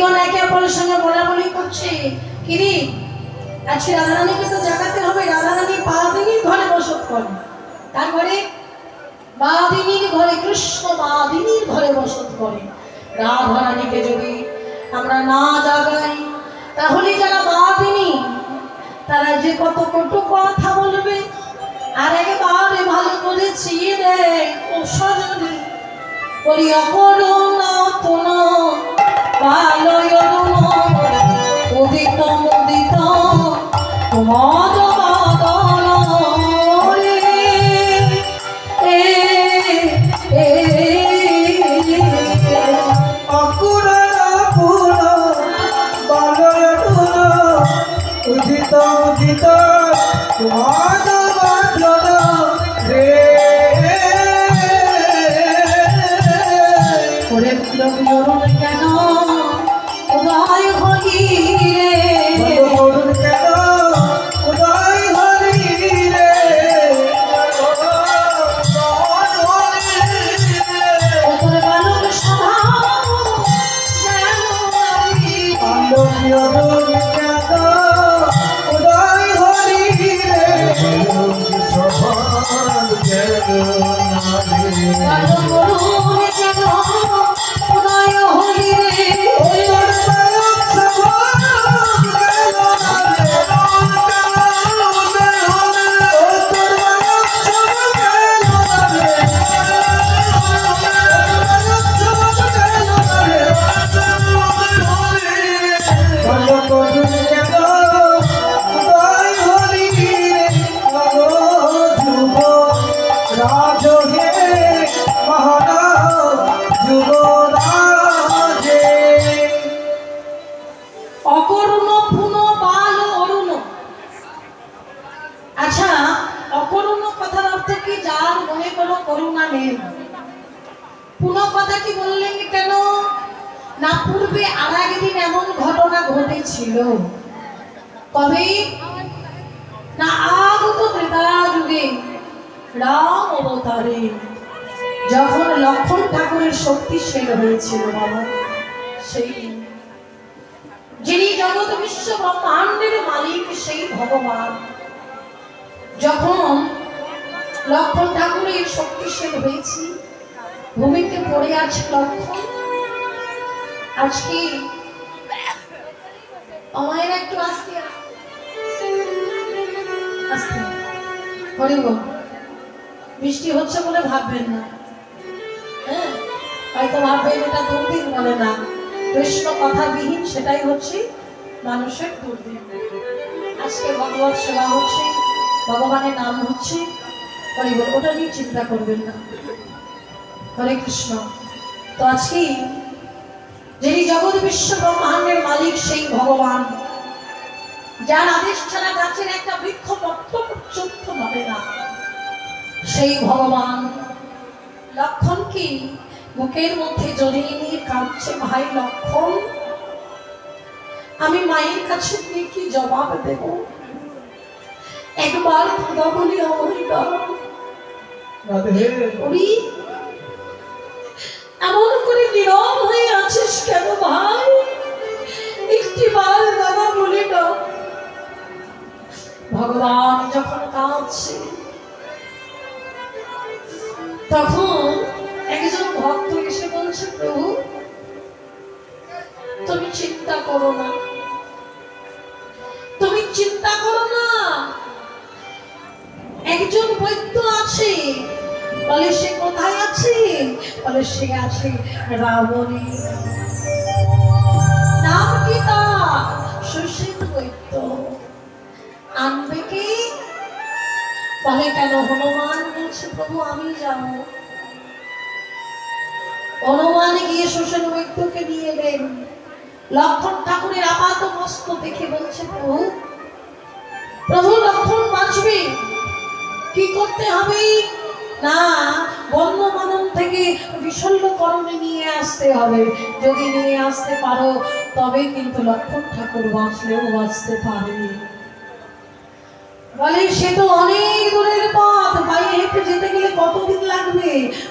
গোপীগণ একে অপরের সঙ্গে বলা বলি করছে কিরি আজকে রাধারানীকে তো জাগাতে হবে, রাধারানী বাদিনীর ঘরে বসত করে। তার ঘরে বাদিনীর ঘরে কৃষ্ণ বাদিনীর ঘরে বসত করে। রাধারানীকে যদি আমরা না জাগাই, তাহলে যারা বাদিনী তারা যে কত কটু কথা বলবে। আর একবারে ভালো করে চিনে ও সজনে বলি অপরণা তোন পালয়ন উদিত মুদিত মদ উদিত উদিত তোমাদ বাদন রে উদয় যুবরাজে। আচ্ছা কি কোনো কথাটি বললেন কেন? না, পূর্বে আর একদিন এমন ঘটনা ঘটেছিল। কবে না আগত ত্রেতা যুগে রাম অবতারে। যখন লক্ষণ ঠাকুরের শক্তিশীল হয়েছিল, বাবা, সেই যিনি জগৎ বিশ্ব ব্রহ্মাণ্ডের মালিক, সেই ভগবান, যখন লক্ষণ ঠাকুরের শক্তিশীল হয়েছি, ভূমিতে পড়ে আছে লক্ষণ আজকে আমায় একটু আসতে আসতে। বৃষ্টি হচ্ছে বলে ভাববেন না। হয়তো ভাববেন এটা দুর্দিন বলে না। কৃষ্ণ কথাবিহীন সেটাই হচ্ছে মানুষের দুর্দিন আজকে ভগবত সেবা হচ্ছে, ভগবানের নাম হচ্ছে ওটা নিয়ে চিন্তা করবেন না। হরে কৃষ্ণ। তো আজকে যিনি জগৎ বিশ্ব ব্রহ্মাণ্ডের মালিক, সেই ভগবান। যার আদেশ ছাড়া গাছের একটা বৃক্ষ পত্র পর্যন্ত নড়ে না। সেই ভগবান। লক্ষণ কি? বুকের মধ্যে জড়িয়ে নিয়ে কাঁদছে ভাই লক্ষণ। আমি মায়ের কাছে গিয়ে কি জবাব দেব? একবার খোদা বলি ওরি এমন করে নীরব হয়ে আছিস কেন ভাই? একটি বার দাদা বলি না ভগবান যখন কাঁদছে তখন বলছে প্রভু তুমি চিন্তা করো না। তুমি চিন্তা করো না। একজন বৈদ্য আছে, বলে সে কোথায় আছে? বলে সে আছে রাবণী। নাম কি তার? সুশীল বৈদ্য। আনবে কি? বলে কেন হনুমান বলছে, প্রভু, আমি যাব হনুমান গিয়ে সুশীল বৈদ্যকে নিয়ে এলেন লক্ষণ ঠাকুরের আপাত মস্ত দেখে বলছে, প্রভু প্রভু লক্ষণ বাঁচবে? কি করতে হবে? না বন্য মানব থেকে বিশল্যকরণে নিয়ে আসতে হবে। যদি নিয়ে আসতে পারো, তবে কিন্তু লক্ষণ ঠাকুর বাঁচলেও বাঁচতে পারে বলে, সে তো অনেক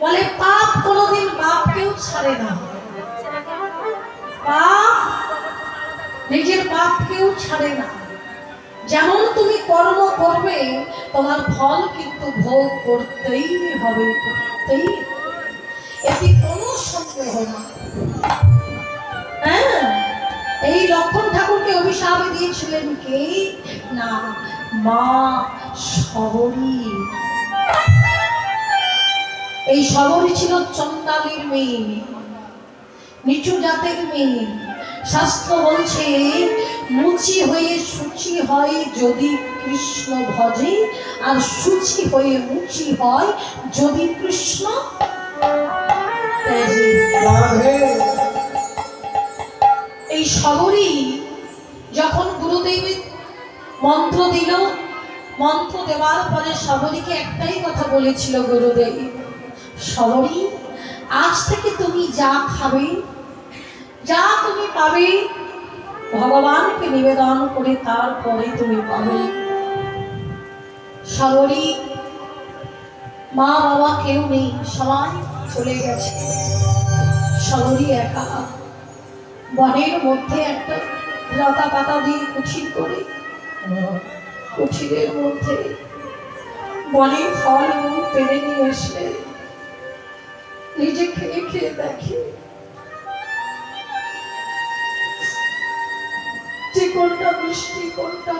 বলে, পাপ কোনোদিন বাপকেও ছাড়ে না। পাপ নিজের বাপকেও ছাড়ে না। যেমন তুমি কর্ম করবে, তোমার ফল কিন্তু ভোগ করতেই হবে, করতেই। এতে কোনো সন্দেহ না। হ্যাঁ? এই লক্ষণ ঠাকুরকে অভিশাপ দিয়েছিলেন কে? না, মা সবরী। এই সবরী ছিল চন্দালির মেয়ে। নিচু জাতের মেয়ে। শাস্ত্র বলছে মুচি হয়ে সুচি হয় যদি কৃষ্ণ ভজে আর সুচি হয়ে মুচি হয় যদি কৃষ্ণ এই সবরই যখন গুরুদেব মন্ত্র দিল মন্ত্র দেওয়ার পরে সবরীকে একটাই কথা বলেছিল গুরুদেব। সবরী আজ থেকে তুমি যা খাবে, যা তুমি পাবে, ভগবানকে নিবেদন করে তারপরে তুমি পাবে। সবরী মা বাবা কেউ নেই, সবাই চলে গেছে। সবরী একা। বনের মধ্যে একটা লতা পাতা দিয়ে কুঠির করে, কুঠিরের মধ্যে বনের ফল পেরে নিয়ে এসে নিজে খেয়ে খেয়ে দেখে যে কোনটা মিষ্টি কোনটা।